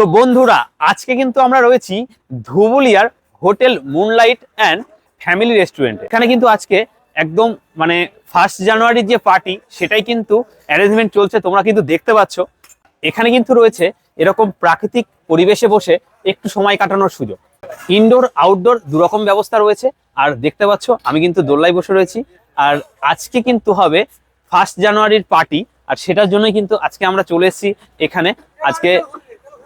তো বন্ধুরা, আজকে কিন্তু আমরা রয়েছি ধুবুলিয়ার হোটেল মুনলাইট অ্যান্ড ফ্যামিলি রেস্টুরেন্টে। এখানে কিন্তু আজকে একদম মানে ফার্স্ট জানুয়ারির যে পার্টি সেটাই কিন্তু অ্যারেঞ্জমেন্ট চলছে, তোমরা কিন্তু দেখতে পাচ্ছ। এখানে কিন্তু রয়েছে এরকম প্রাকৃতিক পরিবেশে বসে একটু সময় কাটানোর সুযোগ। ইনডোর আউটডোর দুরকম ব্যবস্থা রয়েছে। আর দেখতে পাচ্ছ, আমি কিন্তু দোল্লায় বসে রয়েছি। আর আজকে কিন্তু হবে ফার্স্ট জানুয়ারির পার্টি আর সেটার জন্যই কিন্তু আজকে আমরা চলে এসেছি এখানে। আজকে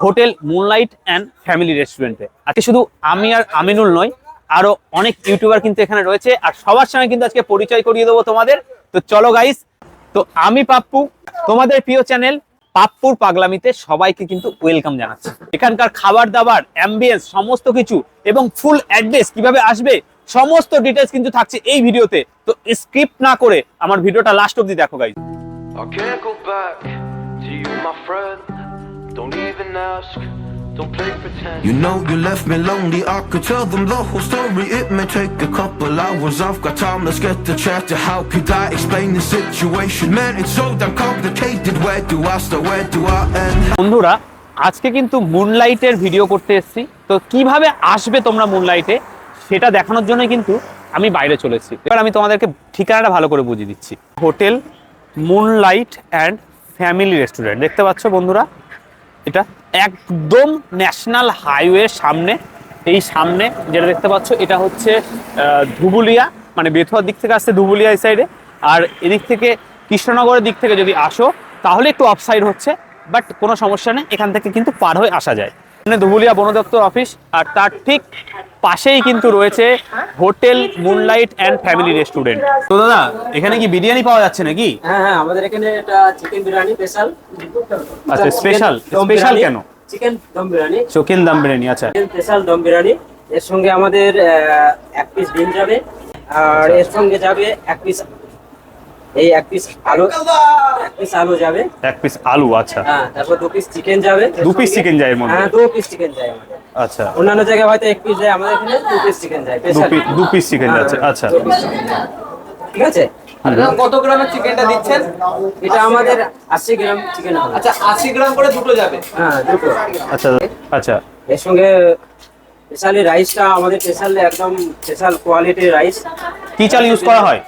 হোটেল মুনলাইট অ্যান্ড ফ্যামিলি রেস্টুরেন্টে। আজকে শুধু আমি আর আমিনুল নয়, আরও অনেক ইউটিউবার কিন্তু এখানে রয়েছে, আর সবার সঙ্গে কিন্তু আজকে পরিচয় করিয়ে দেবো তোমাদের। তো চলো গাইস তো আমি পাপ্পু, তোমাদের প্রিয় চ্যানেল পাপ্পুর পাগলামিতে সবাইকে কিন্তু ওয়েলকাম জানাচ্ছি। এখানকার খাবার দাবার অ্যাম্বিয়েন্স সমস্ত কিছু এবং ফুল অ্যাড্রেস কীভাবে আসবে, সমস্ত ডিটেলস কিন্তু থাকছে এই ভিডিওতে। তো স্ক্রিপ্ট না করে আমার ভিডিওটা লাস্ট অব্দি দেখো guys Don't even ask, don't play pretend. You know you left me lonely, I could tell them the whole story It may take a couple hours, I've got time, let's get the chat to How could I explain the situation? Man, it's so damn complicated, where do I start, where do I end? বন্ধুরা আজকে কিন্তু মুনলাইটের video করতে এসেছি তো কীভাবে আসবে তোমরা মুনলাইটে সেটা দেখানোর জন্য কিন্তু আমি বাইরে চলে এসেছি এবার আমি তোমাদেরকে ঠিকানাটা ভালো করে বুঝিয়ে দিচ্ছি hotel moonlight and family restaurant দেখতে পাচ্ছ বন্ধুরা এটা একদম ন্যাশনাল হাইওয়ের সামনে। এই সামনে যেটা দেখতে পাচ্ছ, এটা হচ্ছে ধুবুলিয়া মানে বেথুয়ার দিক থেকে আসছে ধুবুলিয়া এই সাইডে আর এদিক থেকে কৃষ্ণনগরের দিক থেকে যদি আসো, তাহলে একটু অফসাইড হচ্ছে বাট কোনো সমস্যা নেই, এখান থেকে কিন্তু পার হয়ে আসা যায়। মানে ধুবুলিয়া বন দপ্তর অফিস আর তার ঠিক পাশেই কিন্তু রয়েছে hotel moonlight and family restaurant তো দাদা এখানে কি বিরিয়ানি পাওয়া যাচ্ছে নাকি? হ্যাঁ হ্যাঁ আমাদের এখানে এটা চিকেন বিরিয়ানি স্পেশাল আচ্ছা স্পেশাল স্পেশাল কেন? চিকেন দম বিরিয়ানি। চিকেন দাম বিরিয়ানি আচ্ছা। স্পেশাল দম বিরিয়ানি। এর সঙ্গে আমাদের এক পিস ডিম যাবে আর এর সঙ্গে যাবে এক পিস এই এক পিস আলু এক পিস আলু যাবে। এক পিস আলু আচ্ছা। হ্যাঁ তারপর দু পিস চিকেন যাবে। দু সঙ্গে- chicken যায় এর মধ্যে? হ্যাঁ দু পিস চিকেন যায় আমাদের আচ্ছা। অন্যান্য জায়গায় হয়তো এক পিস যায় আমাদের এখানে দু পিস চিকেন যায় দু পিস দু পিস চিকেন হ্যাঁ, যাচ্ছে আচ্ছা। ঠিক আছে? কত গ্রামের চিকেনটা দিচ্ছেন? এটা আমাদের আশি গ্রাম চিকেন আচ্ছা আশি গ্রাম করে দুটো যাবে। হ্যাঁ দুটো। আচ্ছা আচ্ছা। এর সঙ্গে স্পেশালি রাইসটা আমাদের স্পেশাল একদম স্পেশাল কোয়ালিটির রাইস কি চাল ইউজ করা হয়?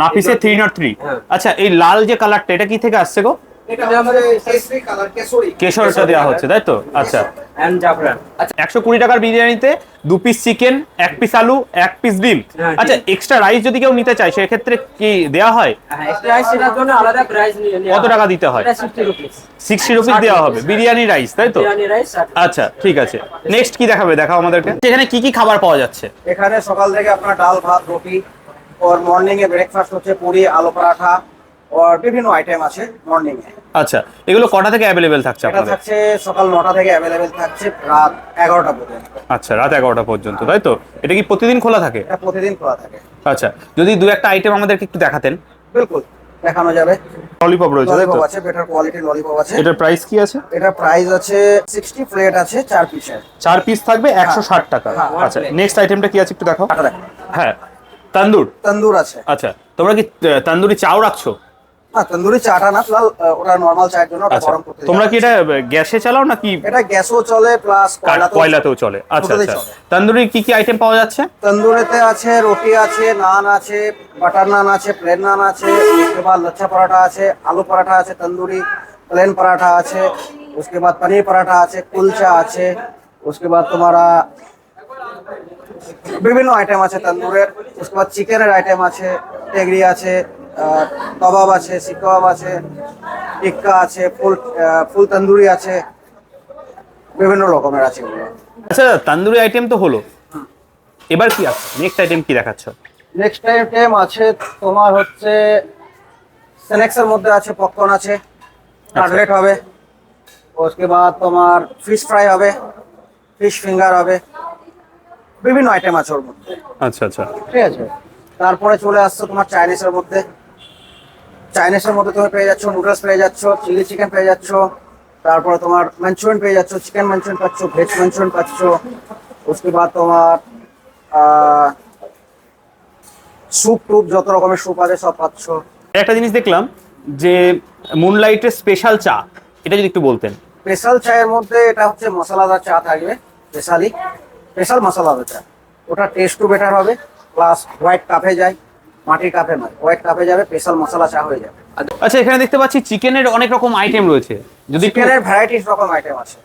নাপিস এন্ড থ্রি নট থ্রি। আচ্ছা এই লাল যে কালারটা এটা কি থেকে আসছে গো? কেশরটা দেওয়া হচ্ছে তাই তো? আচ্ছা। এন্ড একশো কুড়ি টাকার বিরিয়ানিতে দু পিস চিকেন এক পিস আলু এক পিস ডিম হ্যাঁ, আচ্ছা এক্সট্রা রাইস যদি কেউ নিতে চায় সেক্ষেত্রে কি দেওয়া হয়? হ্যাঁ কত টাকা দিতে হয়? এটা 60 রুপিস সিক্সটি রুপিস দেওয়া হবে বিরিয়ানি রাইস তাই তো? আচ্ছা ঠিক আছে। নেক্সট কি দেখাবে? দেখাও আমাদেরকে। এখানে কি কি খাবার পাওয়া যাচ্ছে? এখানে সকাল থেকে আপনার ডাল ভাত রুটি और মর্নিং এ ব্রেকফাস্ট হচ্ছে পুরি আলু পরাঠা বিভিন্ন আইটেম আছে মর্নিং এ। আচ্ছা এগুলো কটা থেকে অ্যাভেলেবেল থাকছে আপনাদের? থাকছে সকাল নটা থেকে অ্যাভেলেবেল থাকছে রাত এগারোটা পর্যন্ত। আচ্ছা রাত এগারোটা পর্যন্ত তাই তো? এটা কি প্রতিদিন খোলা থাকে? এটা প্রতিদিন খোলা থাকে। আচ্ছা যদি দু একটা আইটেম আমাদেরকে একটু দেখাতেন। বিলকুল দেখানো যাবে। ললিপপ রয়েছে তাই তো? ললিপপ আছে বেটার কোয়ালিটির ললিপপ আছে। এটার প্রাইস কি আছে? এটা প্রাইস আছে সিক্সটি প্লেট আছে চার পিসের চার পিস থাকবে একশো ষাট টাকা। হ্যাঁ, আচ্ছা নেক্সট আইটেমটা কি আছে একটু দেখাও? দেখো হ্যাঁ তান্দুর। তন্দুর আছে। আচ্ছা তোমরা কি তান্দুরি চাও রাখছো? তন্দুরি চাটা না ফিলহাল আহ, ওটা নর্মাল চায়ের জন্য ওটা আচ্ছা গরম করতে তোমরা কি দেওয়া এটা গ্যাসে চালাও নাকি আছে। এটা গ্যাসও চলে প্লাস কয়লাতেও কয়লাতেও চলে আচ্ছা দুটোতেই আচ্ছা চলে। তান্দুরি কি কি আইটেম পাওয়া যাচ্ছে তন্দুরেতে আছে রুটি আছে নান আছে বাটার নান আছে প্লেন নান আছে उसके बाद लच्छा पराठा আছে আলু পরাঠা আছে তন্দুরি প্লেন পরাঠা আছে उसके बाद पनीर पराठा আছে কুলচা আছে उसके बाद তোমারা বিভিন্ন আইটেম আছে তন্দুরের उसके बाद চিকেনের আইটেম আছে টেগরি আছে আহ, কাবাব আছে শিক কাবাব আছে টিক্কা আছে ফুল আহ, ফুল তন্দুরি আছে বিভিন্ন রকমের আছে এগুলো আচ্ছা তান্দুরি আইটেম তো হলো এবার কি আছে নেক্সট আইটেম কি দেখাচ্ছ নেক্সট আইটেম আছে তোমার হচ্ছে স্ন্যাক্স এর মধ্যে আছে পপকর্ন আছে কাটলেট হবে उसके बाद তোমার ফিশ ফ্রাই হবে ফিশ ফিঙ্গার হবে বিভিন্ন আইটেম আছে ওর মধ্যে আচ্ছা আচ্ছা ঠিক আছে তারপরে চলে আসছে তোমার চাইনিজের মধ্যে চাইনিজের মধ্যে তুমি পেয়ে যাচ্ছ নুডলস পেয়ে যাচ্ছ চিলি চিকেন পেয়ে যাচ্ছ তারপরে তোমার মাঞ্চুরিয়ান পেয়ে যাচ্ছ চিকেন মাঞ্চুরিয়ান পাচ্ছ ভেজ মাঞ্চুরিয়ান পাচ্ছ उसके बाद তোমার স্যুপ টুপ যত রকমের স্যুপ আছে সব পাচ্ছ একটা জিনিস দেখলাম যে মুনলাইটের স্পেশাল চা এটা যদি একটু বলতেন স্পেশাল চায়ের মধ্যে এটা হচ্ছে মশলাদার চা থাকবে স্পেশালি স্পেশাল মশলাদার চা ওটা টেস্টও বেটার হবে প্লাস হোয়াইট কাপে যায় মাটির কাপে নয় হোয়াইট কাপে যাবে স্পেশাল মশলা চা হয়ে যাবে। আচ্ছা এখানে দেখতে পাচ্ছি চিকেনের অনেক রকম আইটেম রয়েছে। যদি চিকেনের ভ্যারাইটিস রকম আইটেম আছে।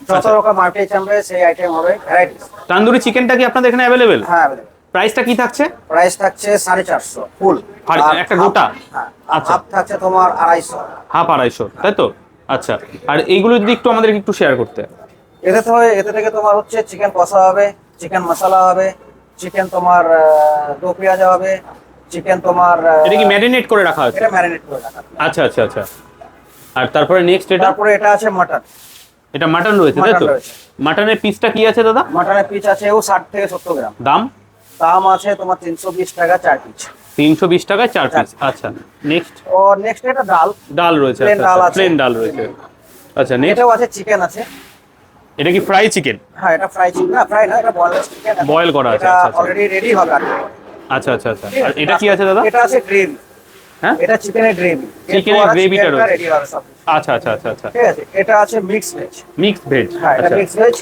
যত আচ্ছা। রকম আইটেম চাইবে সেই আইটেম হবে ভ্যারাইটিস তান্দুরি চিকেনটা কি আপনাদের এখানে অ্যাভেলেবেল হ্যাঁ প্রাইসটা কি থাকছে? প্রাইস থাকছে সাড়ে চারশো ফুল আর একটা গোটা? আচ্ছা। হাফ থাকছে তোমার আড়াইশো। হাফ আড়াইশো তাই তো? আচ্ছা আর এইগুলো যদি একটু আমাদেরকে একটু শেয়ার করতে। এতে তো এতে থেকে তোমার হচ্ছে চিকেন কষা হবে চিকেন মশলা হবে চিকেন তোমার দো পেঁয়াজা হবে চিকেন তোমার এটা কি ম্যারিনেট করে রাখা আছে এটা ম্যারিনেট করে রাখা। আচ্ছা আচ্ছা আচ্ছা। আর তারপরে নেক্সট এটা? তারপরে এটা আছে মাটন এটা মাটন রয়েছে তাই তো? মাটনের পিসটা কি আছে দাদা? মাটনের পিস আছে ও ষাট থেকে সত্তর গ্রাম। দাম? দাম আছে তোমার তিনশো বিশ টাকা চার পিস তিনশো বিশ টাকায় চার পিস আচ্ছা নেক্সট ও নেক্সট এটা ডাল। ডাল রয়েছে আছে। প্লেন ডাল রয়েছে। আচ্ছা নেক্সট এটাও আছে চিকেন আছে। এটা কি ফ্রাই চিকেন হ্যাঁ এটা ফ্রাই চিকেন না ফ্রাই না এটা বয়েললেস চিকেন Boil করা আছে, আচ্ছা, আচ্ছা। অলরেডি রেডি হবে। আচ্ছা আচ্ছা আচ্ছা। আর এটা কি আছে দাদা? এটা আছে গ্রেভি। হ্যাঁ? এটা চিকেনের গ্রেভি। Chicken এর gravy টা রয়েছে। আচ্ছা আচ্ছা আচ্ছা আচ্ছা। ঠিক আছে এটা আছে মিক্স ভেজ মিক্সড ভেজ হ্যাঁ এটা আচ্ছা। মিক্স ভেজ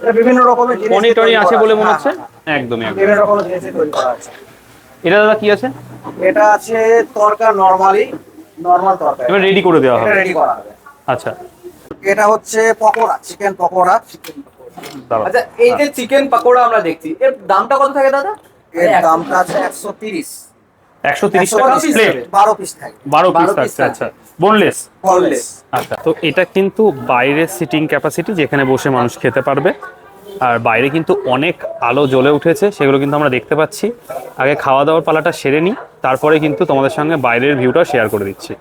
এটা বিভিন্ন রকমের জিনিস পনির টনি আছে বলে মনে হচ্ছে? হ্যাঁ, একদমই হ্যাঁ। একদম বিভিন্ন রকমের জিনিস তৈরি করা আছে। এটা দাদা কি আছে? এটা আছে তরকা নরমালি নরমাল তরকা। এবার রেডি করে দেওয়া হবে। রেডি করা হবে। আচ্ছা। এটা হচ্ছে পকোড়া চিকেন পকোড়া। আচ্ছা এই যে চিকেন পাকোড়া আমরা দেখছি এর দামটা কত থাকে দাদা? এর দামটা আছে একশো তিরিশ। একশো তিরিশ টাকা তিরিশ প্লেট বারো পিস থাকে বারো পিস থাকছে আচ্ছা। বোনলেস আচ্ছা তো এটা কিন্তু বাইরের সিটিং ক্যাপাসিটি যেখানে বসে মানুষ খেতে পারবে। আর বাইরে কিন্তু অনেক আলো জ্বলে উঠেছে সেগুলো কিন্তু আমরা দেখতে পাচ্ছি। আগে খাওয়া দাওয়ার পালাটা সেরে নিই তারপরে কিন্তু তোমাদের সঙ্গে বাইরের ভিউটা শেয়ার করে দিচ্ছি।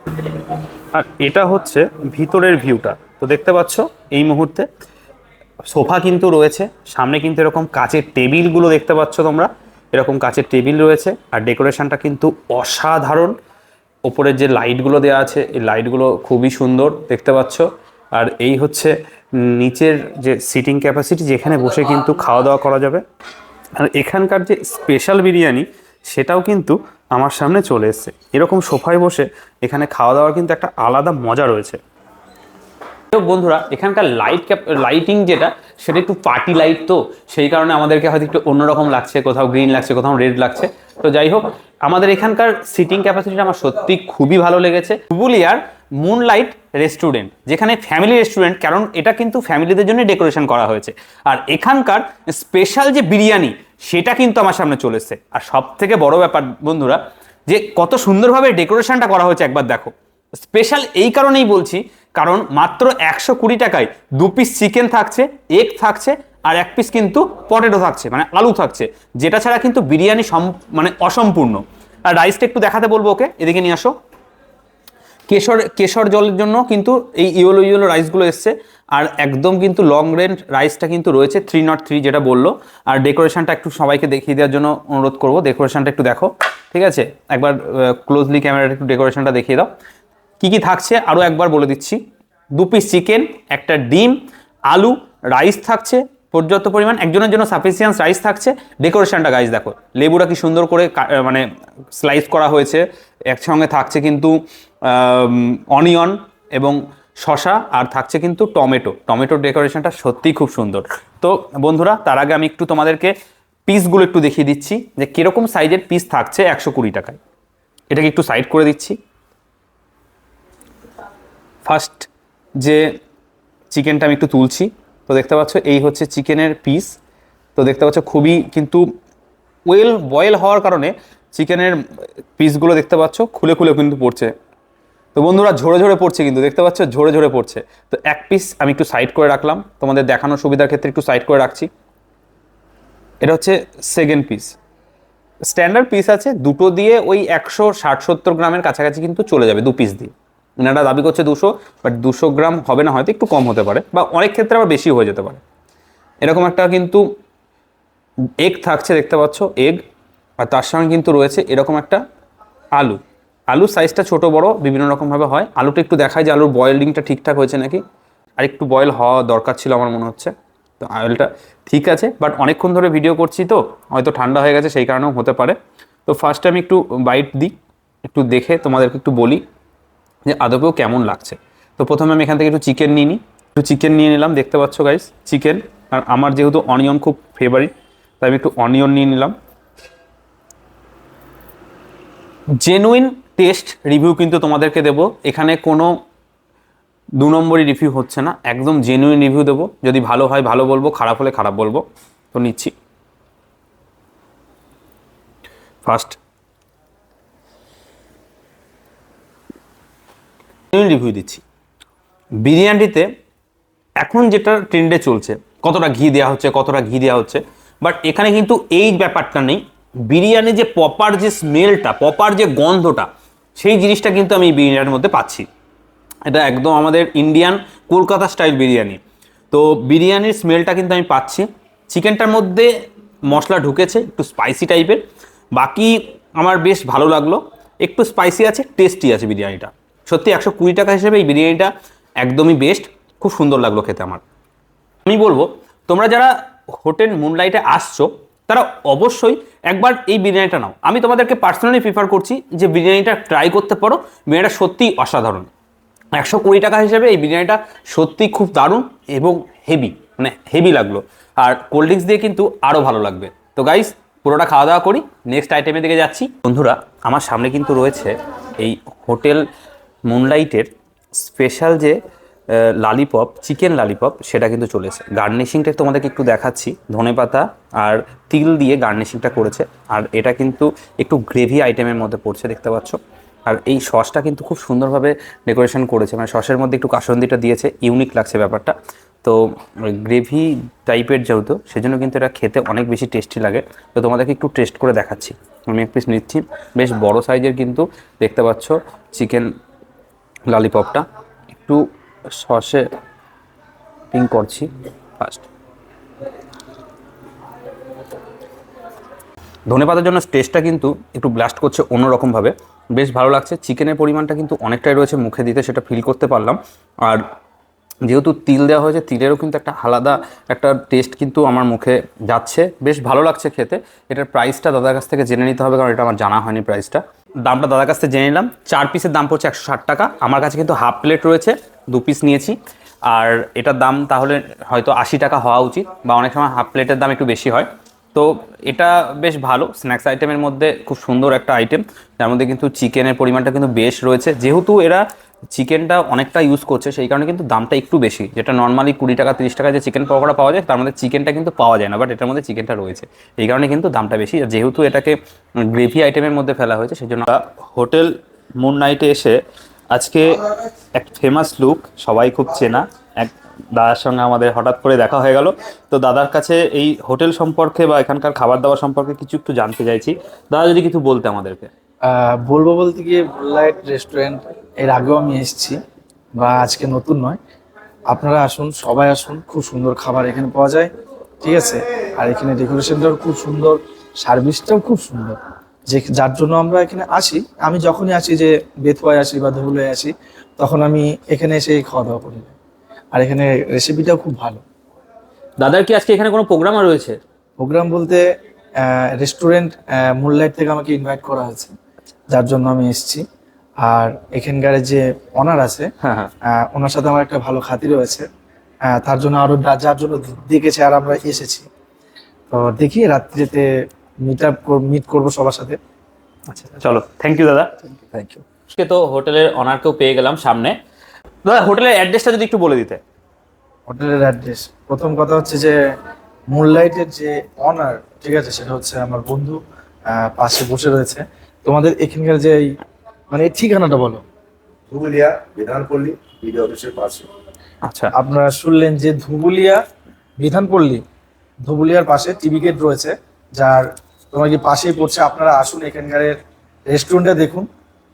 আর এটা হচ্ছে ভিতরের ভিউটা তো দেখতে পাচ্ছ এই মুহূর্তে সোফা কিন্তু রয়েছে সামনে কিন্তু এরকম কাচের টেবিলগুলো দেখতে পাচ্ছ তোমরা। এরকম কাচের টেবিল রয়েছে আর ডেকোরেশনটা কিন্তু অসাধারণ। ওপরের যে লাইটগুলো দেওয়া আছে, এই লাইটগুলো খুবই সুন্দর, দেখতে পাচ্ছ। আর এই হচ্ছে নিচের যে সিটিং ক্যাপাসিটি, যেখানে বসে কিন্তু খাওয়া দাওয়া করা যাবে। আর এখানকার যে স্পেশাল বিরিয়ানি, সেটাও কিন্তু আমার সামনে চলে এসছে। এরকম সোফায় বসে এখানে খাওয়া দাওয়ার কিন্তু একটা আলাদা মজা রয়েছে। বন্ধুরা, এখানকার লাইট ক্যাপ লাইটিং যেটা, সেটা একটু পার্টি লাইট তো, সেই কারণে আমাদেরকে হয়তো একটু অন্যরকম লাগছে, কোথাও গ্রিন লাগছে, কোথাও রেড লাগছে। তো যাই হোক, আমাদের এখানকার সিটিং ক্যাপাসিটিটা আমার সত্যি খুবই ভালো লেগেছে। পুরুলিয়ার মুনলাইট রেস্টুরেন্ট যেখানে ফ্যামিলি রেস্টুরেন্ট কারণ এটা কিন্তু ফ্যামিলিদের জন্য ডেকোরেশন করা হয়েছে। আর এখানকার স্পেশাল যে বিরিয়ানি, সেটা কিন্তু আমার সামনে চলে এসছে। আর সব থেকে বড় ব্যাপার বন্ধুরা, যে কত সুন্দরভাবে ডেকোরেশনটা করা হয়েছে, একবার দেখো। স্পেশাল এই কারণেই বলছি কারণ মাত্র একশো কুড়ি টাকায় দু পিস চিকেন থাকছে এগ থাকছে আর এক পিস কিন্তু পটেটো থাকছে মানে আলু থাকছে, যেটা ছাড়া কিন্তু বিরিয়ানি সম মানে অসম্পূর্ণ। আর রাইসটা একটু দেখাতে বলব ওকে, এদিকে নিয়ে আসো। কেশর কেশর জলের জন্য কিন্তু এই ইয়েলো ইয়েলো রাইসগুলো এসছে, আর একদম কিন্তু লং রেঞ্জ রাইসটা কিন্তু রয়েছে থ্রি নট থ্রি যেটা বলল। আর ডেকোরেশনটা একটু সবাইকে দেখিয়ে দেওয়ার জন্য অনুরোধ করব ডেকোরেশনটা একটু দেখো, ঠিক আছে? একবার ক্লোজলি ক্যামেরাটা একটু ডেকোরেশনটা দেখিয়ে দাও। কি কি থাকছে? আরও একবার বলে দিচ্ছি। দু পিস চিকেন একটা ডিম, আলু রাইস থাকছে, পর্যাপ্ত পরিমাণ। একজনের জন্য সাফিসিয়েন্স রাইস থাকছে। ডেকোরেশনটা গাইজ দেখো, লেবুটা কি সুন্দর করে মানে স্লাইস করা হয়েছে। একসঙ্গে থাকছে কিন্তু অনিয়ন এবং শশা আর থাকছে কিন্তু টমেটো। টমেটোর ডেকোরেশনটা সত্যিই খুব সুন্দর। তো বন্ধুরা, তার আগে আমি একটু তোমাদেরকে পিসগুলো একটু দেখিয়ে দিচ্ছি, যে কীরকম সাইজের পিস থাকছে একশো কুড়ি টাকায়। এটাকে একটু সাইড করে দিচ্ছি। ফার্স্ট যে চিকেনটা আমি একটু তুলছি, তো দেখতে পাচ্ছ এই হচ্ছে চিকেনের পিস তো দেখতে পাচ্ছ খুবই কিন্তু ওয়েল বয়েল হওয়ার কারণে চিকেনের পিসগুলো দেখতে পাচ্ছ খুলে খুলে কিন্তু পড়ছে। তো বন্ধুরা ঝরে ঝরে পড়ছে কিন্তু, দেখতে পাচ্ছ ঝরে ঝরে পড়ছে। তো এক পিস আমি একটু সাইড করে রাখলাম, তোমাদের দেখানোর সুবিধার ক্ষেত্রে একটু সাইড করে রাখছি। এটা হচ্ছে সেকেন্ড পিস স্ট্যান্ডার্ড পিস আছে, দুটো দিয়ে ওই একশো ষাট সত্তর গ্রামের কাছাকাছি কিন্তু চলে যাবে দু পিস দিয়ে। এনারা দাবি করছে দুশো বাট দুশো গ্রাম হবে না, হয়তো একটু কম হতে পারে, বা অনেক ক্ষেত্রে আবার বেশি হয়ে যেতে পারে। এরকম একটা কিন্তু এগ থাকছে, দেখতে পাচ্ছ এগ আর তার সঙ্গে কিন্তু রয়েছে এরকম একটা আলু। আলুর সাইজটা ছোট, বড়, বিভিন্ন রকমভাবে হয়। আলুটা একটু দেখায় যে আলুর বয়েলিংটা ঠিকঠাক হয়েছে নাকি। আর একটু বয়েল হওয়া দরকার ছিল আমার মনে হচ্ছে। তো আলুটা ঠিক আছে বাট অনেকক্ষণ ধরে ভিডিও করছি তো, হয়তো ঠান্ডা হয়ে গেছে, সেই কারণেও হতে পারে। তো ফার্স্টে আমি একটু বাইট দিই, একটু দেখে তোমাদেরকে একটু বলি। যে আদপেও কেমন লাগছে। তো প্রথমে আমি এখান থেকে একটু চিকেন নিয়ে নিই। একটু চিকেন নিয়ে নিলাম, দেখতে পাচ্ছ গাইস চিকেন। আর আমার যেহেতু অনিয়ন খুব ফেভারিট তাই আমি একটু অনিয়ন নিয়ে নিলাম। জেনুইন টেস্ট রিভিউ কিন্তু তোমাদেরকে দেব। এখানে কোনো দু নম্বরই রিভিউ হচ্ছে না, একদম জেনুইন রিভিউ দেবো। যদি ভালো হয়, ভালো বলব, খারাপ হলে খারাপ বলব। তো নিচ্ছি। ফার্স্ট রিভিউ দিচ্ছি। বিরিয়ানিতে এখন যেটা ট্রেন্ডে চলছে, কতটা ঘি দেওয়া হচ্ছে, কতটা ঘি দেওয়া হচ্ছে বাট এখানে কিন্তু এই ব্যাপারটা নেই। বিরিয়ানি যে পপার যে স্মেলটা পপার যে গন্ধটা, সেই জিনিসটা কিন্তু আমি বিরিয়ানির মধ্যে পাচ্ছি। এটা একদম আমাদের ইন্ডিয়ান কলকাতা স্টাইল বিরিয়ানি। তো বিরিয়ানির স্মেলটা কিন্তু আমি পাচ্ছি। চিকেনটার মধ্যে মশলা ঢুকেছে, একটু স্পাইসি টাইপের বাকি আমার বেশ ভালো লাগল। একটু স্পাইসি আছে টেস্টি আছে বিরিয়ানিটা। সত্যি একশো কুড়ি টাকা হিসেবে এই বিরিয়ানিটা একদমই বেস্ট খুব সুন্দর লাগল খেতে আমার। আমি বলব, তোমরা যারা হোটেল মুনলাইটে আসছো, তারা অবশ্যই একবার এই বিরিয়ানিটা নাও। আমি তোমাদেরকে পার্সোনালি প্রিফার করছি যে বিরিয়ানিটা ট্রাই করতে পারো। বিরিয়ানিটা সত্যিই অসাধারণ। একশো কুড়ি টাকা হিসেবে এই বিরিয়ানিটা সত্যি খুব দারুণ এবং হেভি মানে হেভি লাগল। আর কোল্ড ড্রিঙ্কস দিয়ে কিন্তু আরও ভালো লাগবে। তো গাইস পুরোটা খাওয়া দাওয়া করি। নেক্সট আইটেমের দিকে যাচ্ছি। বন্ধুরা, আমার সামনে কিন্তু রয়েছে এই হোটেল মুনলাইটের স্পেশাল যে লালিপপ চিকেন লালিপপ সেটা কিন্তু চলেছে। গার্নিশিংটা তোমাদেরকে একটু দেখাচ্ছি। ধনেপাতা আর তিল দিয়ে গার্নিশিংটা করেছে। আর এটা কিন্তু একটু গ্রেভি আইটেমের মধ্যে পড়ছে, দেখতে পাচ্ছ। আর এই সসটা কিন্তু খুব সুন্দরভাবে ডেকোরেশন করেছে। মানে সসের মধ্যে একটু কাসন্দিটা দিয়েছে। ইউনিক লাগছে ব্যাপারটা। তো গ্রেভি টাইপের যেহেতু, সেজন্য কিন্তু এটা খেতে অনেক বেশি টেস্টি লাগে। তো তোমাদেরকে একটু টেস্ট করে দেখাচ্ছি। আমি এক পিস নিচ্ছি। বেশ বড় সাইজের কিন্তু দেখতে পাচ্ছ। চিকেন ললিপপটা। একটু সসে পিং করছি ফার্স্ট ধনেপাতার জন্য টেস্টটা কিন্তু একটু ব্লাস্ট করছে অন্যরকমভাবে। বেশ ভালো লাগছে। চিকেনের পরিমাণটা কিন্তু অনেকটাই রয়েছে মুখে দিতে, সেটা ফিল করতে পারলাম। আর যেহেতু তিল দেওয়া হয়েছে, তিলেরও কিন্তু একটা আলাদা একটা টেস্ট কিন্তু আমার মুখে যাচ্ছে। বেশ ভালো লাগছে খেতে। এটার প্রাইসটা দাদার কাছ থেকে জেনে নিতে হবে, কারণ এটা আমার জানা হয়নি প্রাইসটা দামটা দাদার কাছ থেকে জেনে নিলাম। চার পিসের দাম পড়ছে একশো ষাট টাকা। আমার কাছে কিন্তু হাফ প্লেট রয়েছে, দু পিস নিয়েছি। আর এটার দাম তাহলে হয়তো আশি টাকা হওয়া উচিত বা অনেক সময় হাফ প্লেটের দাম একটু বেশি হয়। তো এটা বেশ ভালো স্ন্যাক্স আইটেমের মধ্যে খুব সুন্দর একটা আইটেম যার মধ্যে কিন্তু চিকেনের পরিমাণটা কিন্তু বেশ রয়েছে। যেহেতু এরা চিকেনটা অনেকটা ইউজ করছে, সেই কারণে কিন্তু দামটা একটু বেশি। যেটা নর্মালি কুড়ি টাকা, তিরিশ টাকা যে চিকেন পকোড়া পাওয়া যায়, তার মধ্যে চিকেনটা কিন্তু পাওয়া যায় না বাট এটার মধ্যে চিকেনটা রয়েছে। এই কারণে কিন্তু দামটা বেশি। আর যেহেতু এটাকে গ্রেভি আইটেমের মধ্যে ফেলা হয়েছে সেই জন্য হোটেল মুন নাইটে এসে আজকে এক ফেমাস লুক, সবাই খুব চেনা, এক দাদার সঙ্গে আমাদের হঠাৎ করে দেখা হয়ে গেল। তো দাদার কাছে এই হোটেল সম্পর্কে বা এখানকার খাবার দাবার সম্পর্কে কিছু একটু জানতে চাইছি। দাদা যদি কিছু বলতে আমাদেরকে। বলব বলতে গিয়ে লাইট রেস্টুরেন্টের আগেও আমি এসেছি বা আজকে নতুন নয়। আপনারা আসুন সবাই আসুন খুব সুন্দর খাবার এখানে পাওয়া যায় ঠিক আছে? আর এখানে ডেকোরেশনটাও খুব সুন্দর সার্ভিসটাও খুব সুন্দর। যে যার জন্য আমরা এখানে আসি আমি যখনই আসি যে বেথুয়ায় আসি বা ধুবুলে আসি তখন আমি এখানে এসে খাওয়া দাওয়া করি। আর এখানে রেসিপিটাও খুব ভালো। দাদার কি আজকে এখানে কোনো প্রোগ্রাম রয়েছে? প্রোগ্রাম বলতে রেস্টুরেন্ট মুনলাইট থেকে আমাকে ইনভাইট করা হয়েছে। যার জন্য আমি এসেছি। আর এখানকার যে অনার আছে হ্যাঁ হ্যাঁ। ওনার সাথে আমার একটা ভালো খাতির রয়েছে। তার জন্য আরও যার জন্য দেখেছে আর আমরা এসেছি। তো দেখি রাত্রিতে মিট আপ মিট করব সবার সাথে। আচ্ছা চলো থ্যাংক ইউ দাদা। থ্যাংক ইউ আজকে তো হোটেলের অনারকেও পেয়ে গেলাম সামনে। দাদা হোটেলের অ্যাড্রেসটা যদি একটু বলে দিতে। হোটেলের অ্যাড্রেস প্রথম কথা হচ্ছে যে মুনলাইটের যে অনার ঠিক আছে সেটা হচ্ছে আমার বন্ধু পাশে বসে রয়েছে। তোমাদের এখানকার যে মানে এই ঠিকানাটা বলো। ধুবুলিয়া বিধানপল্লী বিডি অফিসের পাশে। আচ্ছা। আপনারা শুনলেন যে ধুবুলিয়া বিধানপল্লী ধুবুলিয়ার পাশে টিভি গেট রয়েছে যার তোমার কি পাশেই পড়ছে আপনারা আসুন এখানকার রেস্টুরেন্টটা দেখুন।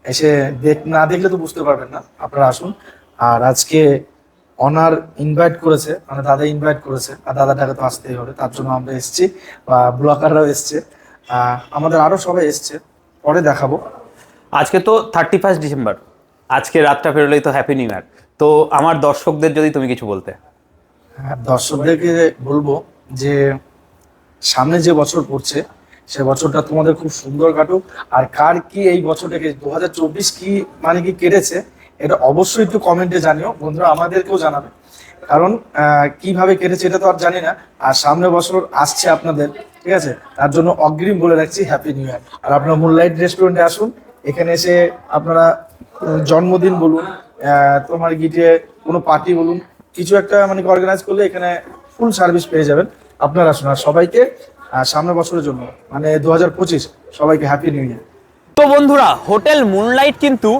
এসে দেখ না দেখলে তো বুঝতে পারবেন না আপনারা আসুন। আর আজকে অনার ইনভাইট করেছে মানে দাদা ইনভাইট করেছে আর দাদাটাকে তো আসতেই হবে তার জন্য আমরা এসেছি বা ব্লকাররাও এসছে। আমাদের আরও সবাই এসছে। পরে দেখাবো। আজকে তো থার্টি ফার্স্ট ডিসেম্বর আজকে রাতটা পেরোলেই তো হ্যাপি নিউ ইয়ার তো আমার দর্শকদের যদি তুমি কিছু বলতে। হ্যাঁ, দর্শকদেরকে বলব যে সামনে যে বছর পড়ছে সে বছরটা তোমাদের খুব সুন্দর কাটুক। আর কার কি এই বছরটাকে দু হাজার চব্বিশ কি মানে কি কেটেছে এটা অবশ্যই একটু কমেন্টে জানিও। বন্ধুরা আমাদেরকেও জানাবে। কারণ কীভাবে কেটেছে এটা তো আর জানি না। আর সামনে বছর আসছে আপনাদের, ঠিক আছে? তার জন্য অগ্রিম বলে রাখছি হ্যাপি নিউ ইয়ার আর আপনারা মুনলাইট রেস্টুরেন্টে আসুন, এখানে এসে আপনারা জন্মদিন বলুন তোমার গিটে কোনো পার্টি বলুন, কিছু একটা মানে অর্গানাইজ করলে এখানে ফুল সার্ভিস পেয়ে যাবেন। আপনারা আসুন, আর সবাইকে সামনের বছরের জন্য মানে দু হাজার পঁচিশ, সবাইকে হ্যাপি নিউ ইয়ার তো বন্ধুরা, হোটেল মুনলাইট কিন্তু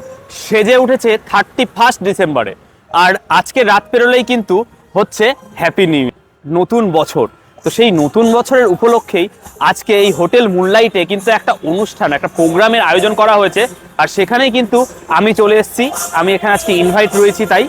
সেজে উঠেছে থার্টি ফার্স্ট ডিসেম্বরে আর আজকে রাত পেরোলেই কিন্তু হচ্ছে হ্যাপি নিউ নতুন বছর। তো সেই নতুন বছরের উপলক্ষেই আজকে এই হোটেল মুনলাইটে কিন্তু একটা অনুষ্ঠান, একটা প্রোগ্রামের আয়োজন করা হয়েছে। আর সেখানেই কিন্তু আমি চলে এসেছি। আমি এখানে আজকে ইনভাইট রয়েছি, তাই